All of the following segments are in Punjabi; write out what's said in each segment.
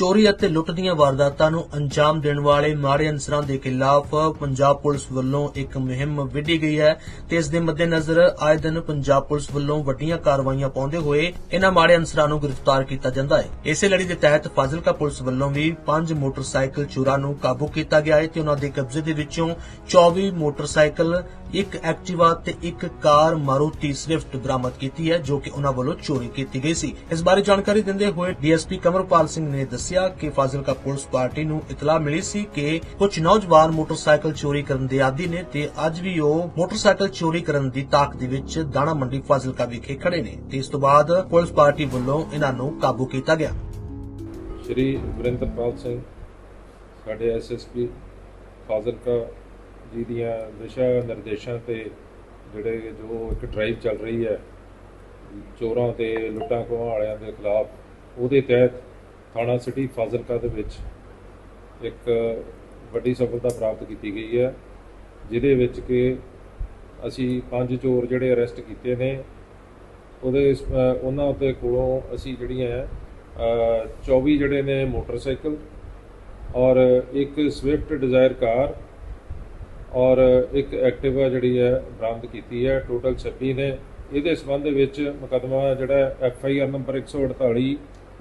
ਚੋਰੀ ਅਤੇ ਲੁੱਟ ਦੀਆਂ ਵਾਰਦਾਤਾਂ ਨੂੰ ਅੰਜਾਮ ਦੇਣ ਵਾਲੇ ਮਾੜੇ ਅਨਸਰਾਂ ਦੇ ਖਿਲਾਫ ਪੰਜਾਬ ਪੁਲਿਸ ਵੱਲੋਂ ਇੱਕ ਮੁਹਿੰਮ ਵਿੱਢੀ ਗਈ ਹੈ ਤੇ ਇਸ ਦੇ ਮੱਦੇਨਜ਼ਰ ਆਏ ਦਿਨ ਪੰਜਾਬ ਪੁਲਿਸ ਵੱਲੋਂ ਵੱਡੀਆਂ ਕਾਰਵਾਈਆਂ ਪਾਉਂਦੇ ਹੋਏ ਇਹਨਾਂ ਮਾੜੇ ਅਨਸਰਾਂ ਨੂੰ ਗ੍ਰਿਫਤਾਰ ਕੀਤਾ ਜਾਂਦਾ ਹੈ। ਇਸੇ ਲੜੀ ਦੇ ਤਹਿਤ ਫਾਜ਼ਿਲਕਾ ਪੁਲਿਸ ਵੱਲੋਂ ਵੀ ਪੰਜ ਮੋਟਰਸਾਈਕਲ ਚੋਰਾਂ ਨੂੰ ਕਾਬੂ ਕੀਤਾ ਗਿਆ ਹੈ ਤੇ ਉਹਨਾਂ ਦੇ ਕਬਜ਼ੇ ਦੇ ਵਿੱਚੋਂ 24 ਮੋਟਰਸਾਈਕਲ, ਇੱਕ ਐਕਟਿਵਾ ਤੇ ਇੱਕ ਕਾਰ ਮਾਰੂਤੀ ਸਵਿਫਟ ਬਰਾਮਦ ਕੀਤੀ ਹੈ ਜੋ ਕਿ ਉਹਨਾਂ ਵੱਲੋਂ ਚੋਰੀ ਕੀਤੀ ਗਈ ਸੀ। ਇਸ ਬਾਰੇ ਜਾਣਕਾਰੀ ਦਿੰਦੇ ਹੋਏ ਡੀਐਸਪੀ ਕਮਰਪਾਲ ਸਿੰਘ ਨੇ ਦੱਸਿਆ ਕਿ ਫਾਜ਼ਿਲਕਾ ਪੁਲਿਸ ਪਾਰਟੀ ਨੂੰ ਇਤਲਾਹ ਮਿਲੀ ਸੀ ਕਿ ਕੁਝ ਨੌਜਵਾਨ ਮੋਟਰਸਾਈਕਲ ਚੋਰੀ ਕਰਨ ਦੇ ਆਦੀ ਨੇ ਤੇ ਅੱਜ ਵੀ ਉਹ ਮੋਟਰਸਾਈਕਲ ਚੋਰੀ ਕਰਨ ਦੀ ਤਾਕ ਦੇ ਵਿੱਚ ਦਾਣਾ ਮੰਡੀ ਫਾਜ਼ਿਲਕਾ ਵਿਖੇ ਖੜੇ ਨੇ ਤੇ ਇਸ ਤੋਂ ਬਾਅਦ ਪੁਲਿਸ ਪਾਰਟੀ ਵੱਲੋਂ ਇਹਨਾਂ ਨੂੰ ਕਾਬੂ ਕੀਤਾ ਗਿਆ। ਸ਼੍ਰੀ ਵਰਿੰਦਰਪਾਲ ਸਿੰਘ, ਸਾਡੇ ਐਸਐਸਪੀ ਫਾਜ਼ਿਲਕਾ ਜੀ ਦੀਆਂ ਦਿਸ਼ਾ ਨਿਰਦੇਸ਼ਾਂ ਤੇ ਜਿਹੜੇ ਜੋ ਇੱਕ ਡਰਾਈਵ ਚੱਲ ਰਹੀ ਹੈ, ਚੋਰਾਂ ਤੇ ਲੁੱਟਾਂ ਖੋਹਾਂ ਵਾਲਿਆਂ ਦੇ ਖਿਲਾਫ, ਉਹਦੇ ਤਹਿਤ ਥਾਣਾ ਸਿਟੀ ਫਾਜ਼ਿਲਕਾ ਦੇ ਵਿੱਚ ਇੱਕ ਵੱਡੀ ਸਫਲਤਾ ਪ੍ਰਾਪਤ ਕੀਤੀ ਗਈ ਹੈ ਜਿਹਦੇ ਵਿੱਚ ਕਿ ਅਸੀਂ ਪੰਜ ਚੋਰ ਜਿਹੜੇ ਅਰੈਸਟ ਕੀਤੇ ਨੇ ਉਹਦੇ ਉਹਨਾਂ ਉੱਤੇ ਕੋਲੋਂ ਅਸੀਂ ਜਿਹੜੀਆਂ ਹੈ, 24 ਜਿਹੜੇ ਨੇ ਮੋਟਰਸਾਈਕਲ ਔਰ ਇੱਕ ਸਵਿਫਟ ਡਿਜ਼ਾਇਰ ਕਾਰ ਔਰ ਇੱਕ ਐਕਟਿਵਾ ਜਿਹੜੀ ਹੈ ਬਰਾਮਦ ਕੀਤੀ ਹੈ ਟੋਟਲ 26 ਨੇ। ਇਹਦੇ ਸਬੰਧ ਵਿੱਚ ਮੁਕੱਦਮਾ ਜਿਹੜਾ F I R number 148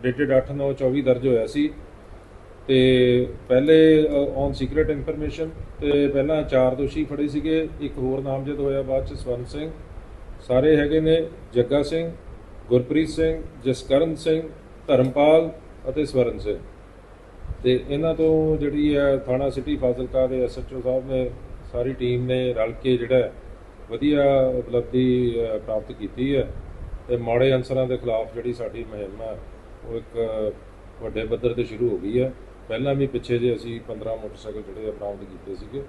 dated 8/9/24 ਦਰਜ ਹੋਇਆ ਸੀ ਤੇ ਪਹਿਲੇ ਔਨ ਸੀਕ੍ਰੀਟ ਇਨਫੋਰਮੇਸ਼ਨ ਤੇ ਪਹਿਲਾਂ ਚਾਰ ਦੋਸ਼ੀ ਫੜੇ ਸੀਗੇ। ਇੱਕ ਹੋਰ ਨਾਮਜ਼ਦ ਹੋਇਆ ਬਾਅਦ ਚ ਸਵਰਨ ਸਿੰਘ। ਸਾਰੇ ਹੈਗੇ ਨੇ ਜੱਗਾ ਸਿੰਘ, ਗੁਰਪ੍ਰੀਤ ਸਿੰਘ, ਜਸਕਰਨ ਸਿੰਘ, ਧਰਮਪਾਲ ਅਤੇ ਸਵਰਨ ਸਿੰਘ। ਤੇ ਇਹਨਾਂ ਤੋਂ ਜਿਹੜੀ ਹੈ ਥਾਣਾ ਸਿਟੀ ਫਾਜ਼ਿਲਕਾ ਦੇ ਐਸਐਚਓ ਸਾਹਿਬ ਨੇ ਸਾਰੀ ਟੀਮ ਨੇ ਰਲ ਕੇ ਜਿਹੜਾ ਵਧੀਆ ਉਪਲਬਧੀ ਪ੍ਰਾਪਤ ਕੀਤੀ ਹੈ। ਤੇ ਮਾੜੇ ਅਨਸਰਾਂ ਦੇ ਖਿਲਾਫ ਜਿਹੜੀ ਸਾਡੀ ਮੁਹਿੰਮ ਹੈ ਉਹ ਇੱਕ ਵੱਡੇ ਪੱਧਰ ਤੇ ਸ਼ੁਰੂ ਹੋ ਗਈ ਹੈ ਪਹਿਲਾਂ ਵੀ ਪਿੱਛੇ ਜੇ ਅਸੀਂ 15 ਮੋਟਰਸਾਈਕਲ ਜਿਹੜੇ ਆ ਬਰਾਮਦ ਕੀਤੇ ਸੀਗੇ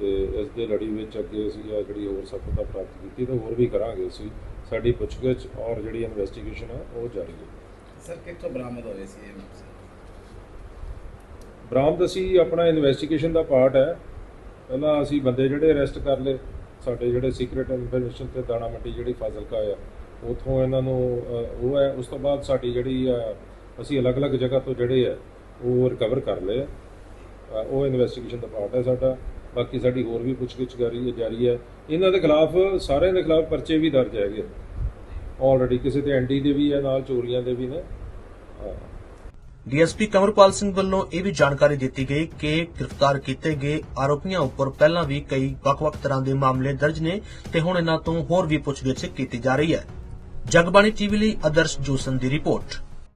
ਤੇ ਇਸ ਦੇ ਲੜੀ ਵਿੱਚ ਅੱਗੇ ਅਸੀਂ ਆ ਜਿਹੜੀ ਹੋਰ ਸਫਲਤਾ ਪ੍ਰਾਪਤ ਕੀਤੀ ਤੇ ਹੋਰ ਵੀ ਕਰਾਂਗੇ ਅਸੀਂ। ਸਾਡੀ ਪੁੱਛਗਿੱਛ ਔਰ ਜਿਹੜੀ ਇਨਵੈਸਟੀਗੇਸ਼ਨ ਹੈ ਉਹ ਜਾਰੀ ਹੈ। ਸਰ ਕਿੱਥੋਂ ਬਰਾਮਦ ਹੋਏ ਸੀ ਇਹ? ਬਰਾਮਦ ਅਸੀਂ ਆਪਣਾ ਇਨਵੈਸਟੀਗੇਸ਼ਨ ਦਾ ਪਾਰਟ ਹੈ। ਪਹਿਲਾਂ ਅਸੀਂ ਬੰਦੇ ਜਿਹੜੇ ਅਰੈਸਟ ਕਰ ਲਏ ਸਾਡੇ ਜਿਹੜੇ ਸੀਕ੍ਰੀਟ ਇਨਫੋਰਮੇਸ਼ਨ ਤੇ ਦਾਣਾ ਮੰਡੀ ਜਿਹੜੀ ਫਾਜ਼ਿਲਕਾ ਆ ਉਥੋਂ ਇਹਨਾਂ ਨੂੰ ਉਹ ਹੈ, ਉਸ ਤੋਂ ਬਾਅਦ ਸਾਡੀ ਜਿਹੜੀ ਅਸੀਂ ਅਲੱਗ-ਅਲੱਗ ਜਗ੍ਹਾ ਤੋਂ ਜਿਹੜੇ ਆ, ਉਹ ਰਿਕਵਰ ਕਰ ਲਏ ਉਹ ਇਨਵੈਸਟੀਗੇਸ਼ਨ ਦਾ ਪਾਰਟ ਹੈ ਸਾਡਾ। ਬਾਕੀ ਸਾਡੀ ਹੋਰ ਵੀ ਪੁੱਛਗਿੱਛ ਜਾਰੀ ਹੈ ਇਹਨਾਂ ਦੇ ਖਿਲਾਫ, ਸਾਰਿਆਂ ਦੇ ਖਿਲਾਫ ਪਰਚੇ ਵੀ ਦਰਜ ਹੈਗੇ ਆਲਰੇਡੀ ਕਿਸੇ ਤੇ ਐਨਡੀ ਦੇ ਵੀ ਹੈ, ਨਾਲ ਚੋਰੀਆਂ ਦੇ ਵੀ ਨੇ। ਹਾਂ। ਡੀਐਸਪੀ ਕਮਰਪਾਲ ਸਿੰਘ ਵੱਲੋਂ ਇਹ ਵੀ ਜਾਣਕਾਰੀ ਦਿੱਤੀ ਗਈ ਕਿ ਗ੍ਰਿਫਤਾਰ ਕੀਤੇ ਗਏ ਆਰੋਪੀਆਂ ਉੱਪਰ ਪਹਿਲਾਂ ਵੀ ਕਈ ਵੱਖ-ਵੱਖ ਤਰ੍ਹਾਂ ਦੇ ਮਾਮਲੇ ਦਰਜ ਨੇ ਤੇ ਹੁਣ ਇਹਨਾਂ ਤੋਂ ਹੋਰ ਵੀ ਪੁੱਛਗਿੱਛ ਕੀਤੀ ਜਾ ਰਹੀ ਹੈ। ਜਗਬਾਣੀ ਟੀਵੀ ਲਈ ਆਦਰਸ਼ ਜੋਸਨ ਦੀ ਰਿਪੋਰਟ।